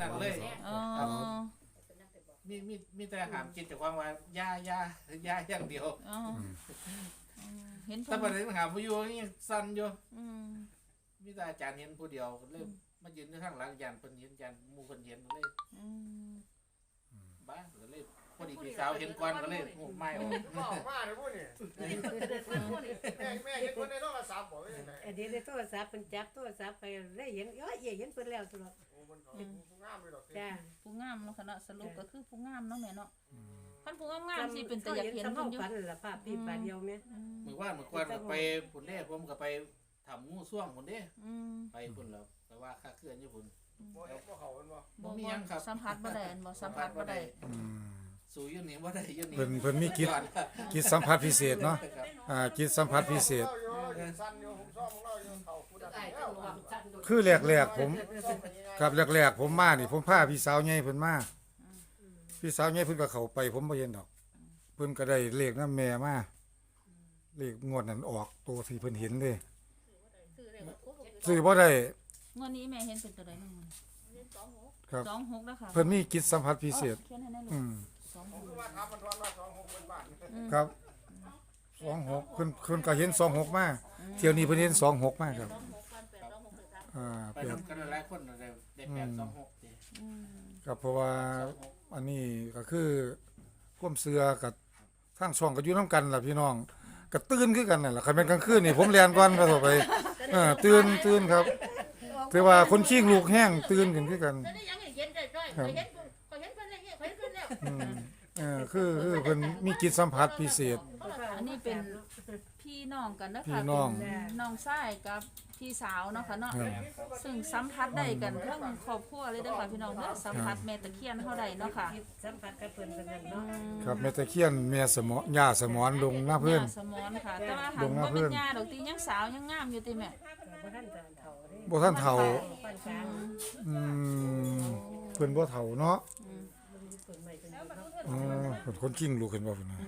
นั่นเลย อ๋อมีมีมีแต่หามกินแต่ความว่าย่าย่าย่าอย่างเดียวอ๋ออืมเห็นเพิ่ถ้านประเด็นหาผู้อยู่ยังสั่นอยู่อืมมีแต่อาจารย์เห็นผู้เดียวก็เลยมายืนอยู่ข้างหลังยานเพิ่นเห็นยานหมู่เพิ่นเห็นก็เลยอืมบ้าก็เลยพ อดีพี่สาวเห็นก่อนก็เลยโอ้ไม่ออกบอกมาเลยพูดนี่แม่แม่เห็นคนในโทรศัพท์บอกว่าอย่างไรอันนี้ในโทรศัพท์เพิ่นจับโทรศัพท์ไปได้เห็นเอ้ยเห็นเพิ่นแล้วตลอดโอ้มันเขาผู้งามเลยดอกจ้าผู้งามเนาะค่ะเนาะสรุปก็คือผู้งามเนาะแม่เนาะคันผู้งามๆสิเป็นแต่อยากเห็นเพิ่เพิ่นนอยู่ฝันล่ะภาพพี่ปาเดียวแม่อืมมือว่านมือก่อนก็ไปพุ่นเด้ผมก็ไปทำงูส่วงพุ่นเด้อืมไปพุ่นแล้วไปว่าค่าเคลื่อนอยู่พุ่นบ่เห็นบ่เขาเป็นบ่บ่มีหยังครับสัมผัสบ่ได้อันบ่สัมผัสบ่ได้อืม สู้อยู่นี่บ่ได้อยู่นี่เพิ่นเพิ่นมีกิจย้อนกิจสัมผัสพิเศษเนาะครับอ่ากิจสัมผัสพิเศษเราอยู่สั้นอยู่ผมชอบของเราอยู่เขาผู้ดับแล้วคือแรกๆผม ครับแรกๆผมมานี่ผมพาพี่สาวใหญ่เพิ่นมาพี่สาวใหญ่เพิ่นก็เข้าไป ผมบ่เห็นดอก เพิ่นก็ได้เลขนำแม่มาเลขงวดนั้นออกตัวที่เพิ่นเห็นเลยซื้อบ่ได้งวดนี้แม่เห็นเป็นตัวใดบ้างครับ สองหกแล้วค่ะเพิ่นมีกิจสัมผัสพิเศษ เขียนให้แน่ลูอืกม สองหกคือว่าถามมันทอนว่าสองหกเป็นบาทครับ26เพิ่นเพิ่นก็เห็น26มาเที่ยวนี้เพิ่นเห็น26มาครับอ่าไปเปลี่ยนทำกันหลายคนได้ได้แปดสองหกเด้อืมครับเพราะว่าอันนี้ก็คือความเสือกับทางช่องก็อยู่นํกันล่ะพี่น้องก็ตื่นคือกันนั่นล่ะคันเป็นกลางคืนนี่ผมเรียนก่อนก็ต่อไปเออตื่นตื่นครับถือว่าคนขี้ลูกแห้งตื่นกันคือกันได้ยังเห็นได้ด้วยครับเห็นก็ อืมเออคือคือเพิ่นมีจิตสัมผัสพิเศษ อันนี้เป็นพี่น้องกันนะพี่คะน้อง เป็นน้องชายกับพี่สาวเนาะค่ะเนาะครับ ซึ่งสัมผัสได้กันทั้งครอบครัวเลยเด้อค่ะพี่น้องเด้อสัมผัสแม่ตะเคียนเฮาได้เนาะค่ะสัมผัสกับเพิ่นเป็นนั่นเนาะครับแม่ตะเคียนแม่สมอย่าสมอนลงหน้าเพิ่นย่าสมอนค่ะ แต่ว่าหาลกงมาบ่เพิ่เป็นนยาดอกติยังสาวยังงามอยู่ติแม่ ก็บ่ทันจะเฒ่าเด้บ่ทันเฒ่าปานกลางอืมเพิ่นบ่เฒ่าเนาะเอ๋อเพิ่นคนจริงลูกเห็นบ่เพิ่นน่ะ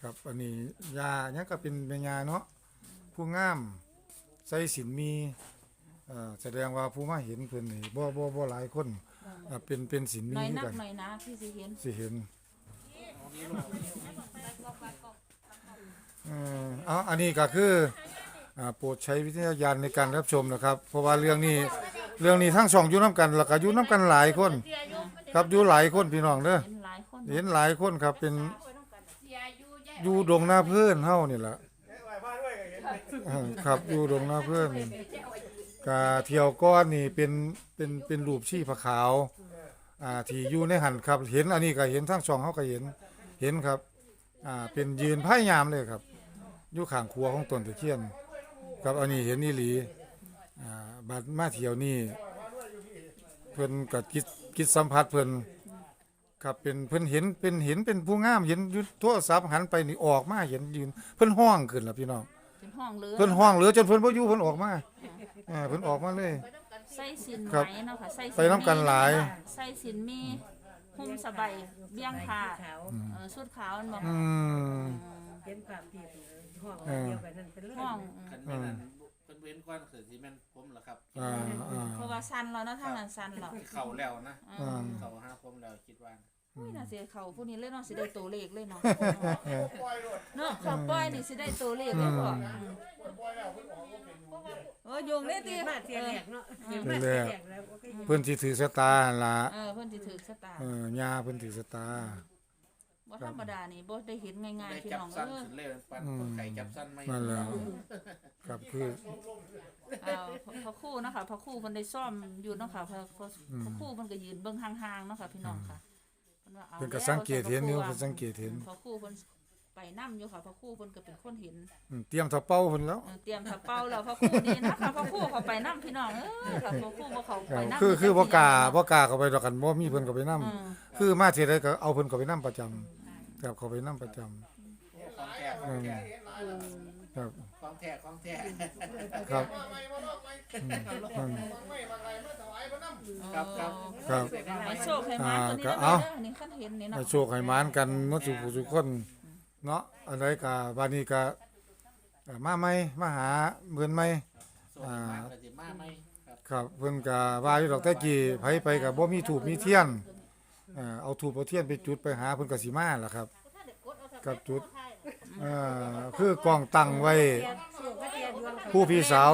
ครับอันนี้ยาหยังก็เป็นแม่ยาเนาะผู้งามใส่สินมีเอ่อแสดงว่าผู้มาเห็นเพิ่นนี่บ่บ่บ่หลายคนอ่าเป็นเป็นสินมีน้อยคือนักกันน้อยหนาที่สิเห็นสิเห็นเอ่อเอาอันนี้ก็คืออ่าโปรดใช้วิทยาญาณในการรับชมนะครับ เพราะว่าเรื่องนี้เรื่องนี้ทั้งสองอยู่นํกันแล้วก็อยู่นํกันหลายคน เสียอยู่ ครับอยู่หลายคนพี่น้องเด้อเห็นหลายคนเห็นหลายคนครับเป็นเสียอยู่แย่อยู่ดงหน้าเพื่อนเฮานี่ล่ะเอ้ยไหวพาด้วยก็เห็นเออครับอยู่ดงหน้าเพื่อนกาเที่ยวก้อนนี่เป็นเป็นเป็นรูปชีพขาวอ่าที่อยู่ในหันครับ เห็นอันนี้ก็เห็นทั้งสองเฮาก็เห็นเห็นครับอ่าเป็นยืนพยายามเลยครับอยู่ข้างครัวของต้นตะเคียนครับอันนี้เห็นอีหลีอ่าบัดมาเที่ยวนี่เพิ่นก็กิจ กิจสัมผัสเพิ่นครับเป็นเพิ่นเห็นเป็นเห็นเป็นผู้งามเห็นอยู่โทรศัพท์หันไปนี่ออกมาเห็นยืนเพิ่นห้องขึ้นล่ะพี่น้องเป็นห้องเรือเพิ่นห้องเหลือจนเพิ่นบ่อยู่เพิ่นออกมาอ่าเพิ่นออกมาเลย ใส่สินครับไหมเนาะค่ะใส่สิไปนำกันหลาย ใส่สินมีหุ้มสบายเบี้ยงผ้าขาวเออชุดขาวมันบอกอืมเห็นภาพพี่ห้องเออเดียวกันนั่นเป็นเรื่องห้อง คันแม่นั้นเพิ่นเว้นก่อนคือสิแม่นผมล่ะ ครับอ่าอ่า เพราะว่าสั้นแล้วเนาะทางนั้นสั้นแล้วเข้าแล้วนะอ่า เข้าหาผมแล้วคิดว่าอุ้ยน่าสิเขาผู้นี้เลยเนาะสิได้ตัวเลขเลยเนาะปล่อยรถเนาะเขาปล่อยนี่สิได้ตัวเลขเลยบ่ปล่อยแล้วเพิ่นออกบ่เป็นอยู่เออโยงได้ติเห็นมาเที่ยแรกเนาะเห็นเที่มายแรเที่ยกแรกแล้วก็เห็นเพิ่นสิถือชะตาหั่นล่ะเออเพิ่นสิถือชะตาเออย่าเพิ่นถือชะตา บ่ธรรมดานี่บ่ได้เห็นง่ายได้ๆพี่จับน้องสั้นเอ้ยขึ้นเลยปันคนไก่จับสั้นไม่นั่นแหละครับคือเอ่อพระครู่เนาะค่ะพระครู่เพิ่นได้ซ่อมอยู่เนาะค่ะพระพระพระครู่เพิ่นก็ยืนเบิ่งห่างๆเนาะค่ะพี่น้องค่ะเพิ่นว่าเอาเพิ่นก็แล้วสังเกตเห็นอยู่พระเพิ่นสังเกตเห็นพระครู่เพิ่นไปนํอยู่ค่ะพระครู่เพิ่นก็เป็นคนเห็น อืมเตรียมถ้าเป้าเพิ่นแล้ว เออเตรียมถ้าเป้าแล้วพระครู่นี่นะคะพระครู่เขาไปนํพี่น้องเอ้ยค่ะพระครู่บ่เขาคไปรับนํคือคือบ่กล้าบ่กล้าเข้าไปดอกกันบ่มีเพิ่นก็ไปนํอืมคือมาที่ใดก็เอาเพิ่นก็ไปนํประจำ ครับเขาไปนํประจำของแท้ของแท้ครับ ของแท้ของแท้ครับมาใหม่มาลอกใหม่อืมมาใหม่มายพระน้ำครับครับครับ ให้โชคให้มาตัวนี้แล้วเด้อนนี้คันเห็นนี่เนาะโชคให้หมานกันหมดทุกผู้ทุกคนเนาะอันใดก็บัดนี้ก็เอ่อมาใหมมาหาเพิ่นใหม่ส่งมาก็สิมาไหมครับ ครับเพิ่นก็ว่าอยู่ดอกแต่กี้ไผไปก็บ่มีถูกมีเทียน เอ่อเอาถูกเอาเทียนไปจุดไปหาเพิ่นก็สิมาล่ะครับกับจุดเอ่อคือกล้องตั้งไว้สู้ก็เทียนดวงผู้พี่สาว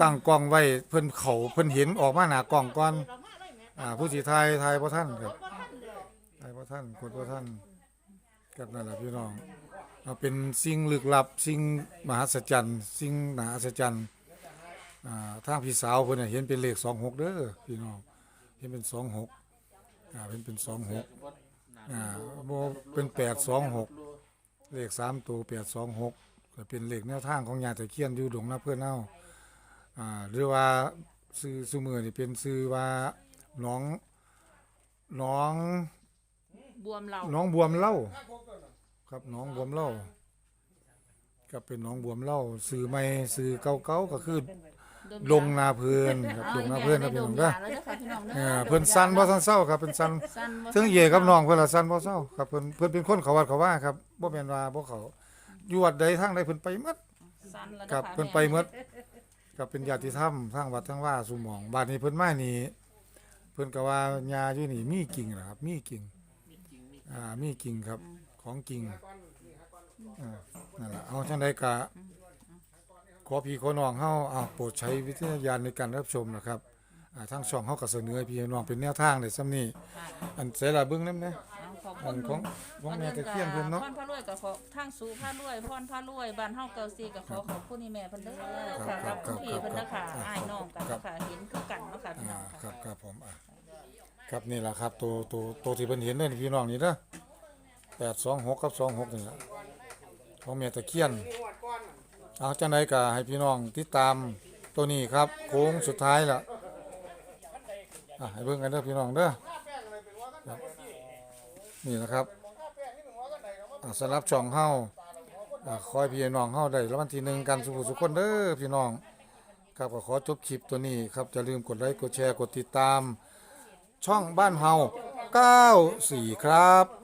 ตั้งกล้องไว้เพิ่นเขาเพิ่นเห็นออกมาหน้ากล้องก่อนอ่าผู้สิถ่ายถ่ายบ่ทันครับถ่ายบ่ทันกดบ่ทันก็นั่นล่ะพี่น้องเอาเป็นสิ่งลึกลับสิ่งมหัศจรรย์สิ่งมหัศจรรย์อ่าทางพี่สาวเพิ่นน่ะเห็นเป็นเลข26เด้อพี่น้องเห็นเป็น26 อ่าเป็นเป็น26อ่าบ่เป็น826เลขสามตัวแปดสองหกก็เป็นเลขแนวทางของยาตะเคียนอยู่ดงนาเพื่อนเน่าอ่าหรือว่าซื้อซุมือนี่เป็นซื้อว่าน้องน้องบวมเราน้องบวมเหล่า ครับน้องบวมเหล่าก็เป็นน้องบวมเหล่าซื้อไม่ซื้อเก่าๆก็คือ ดงนาเพื่อนครับดงนาเพื่อนนะพี่น้องเด้อเออเพิ่นสั้นบ่สั้นเศร้าครับเพิ่นสั้นสั้นบ่ถึงเย่กับน้องเพิ่นละสั้นบ่เศร้าครับเพิ่นเพิ่นเป็นคนเขาวัดเขาว่าครับบ่แม่นว่าบ่เขาอยู่วัดใดทางใดเพิ่นไปหมดสั้นแล้วครับนะคะเพิ่นไปหมดก็เป็นญาติธรรมทางวัดทางว่าสุหมองบ้านนี้เพิ่นมานี่เพิ่นก็ว่าญาอยู่นี่มีกิ่งนะครับ มีกิ่งอ่ามีกิ่งครับของกิ่งอ่านั่นล่ะเอาจังได๋ก็ ขอพี่ขอน้องเฮาเอาโปรดใช้วิจารณญาณในการรับชมนะครับอ่าทางช่องเฮาก็เสนอให้พี่น้องเป็นแนวทางได้ซ้ำนี้อันเสยละเบิ่งนำนะเอาขอบอัคุนณของของแม่ตะเคียนเพิ่นเนาะ พรพระรวยก็ขอทางสู่พระรวยพรพระรวยบ้านเฮาเก่าซีก็ขอขอบคุณนี่แม่เพิ่นเด้อค่ะครักับบคุณพี่เพิ่นเด้อค่ะครับอ้ายน้องกันครัเนาะบค่ะเห็นคือกันเนาะค่ะพี่อ่าน้องครัค่ะ บครับผมอะครับนี่แหละครับตัวตัวตัวที่เพิ่นเห็นเด้อนี่พี่น้องนี่เด้อแปดสองหกกับสองหกนี่ละของแม่ตะเคียนนี่หวดก้อน เอาจังไดก็ให้พี่น้องติดตามตัวนี้ครับ โค้งสุดท้ายละอะให้เบิ่งกันเด้อพี่น้องเด้อนี่นะครับอะสำหรับช่องเฮาอะคอยพี่น้องเฮาได้รางวัลที่หนึ่งกันสุขสุขคนเด้อพี่น้อง ครับก็ขอจบคลิปตัวนี้ครับจะลืมกดไลค์กดแชร์กดติดตาม ช่องบ้านเฮา94 ครับ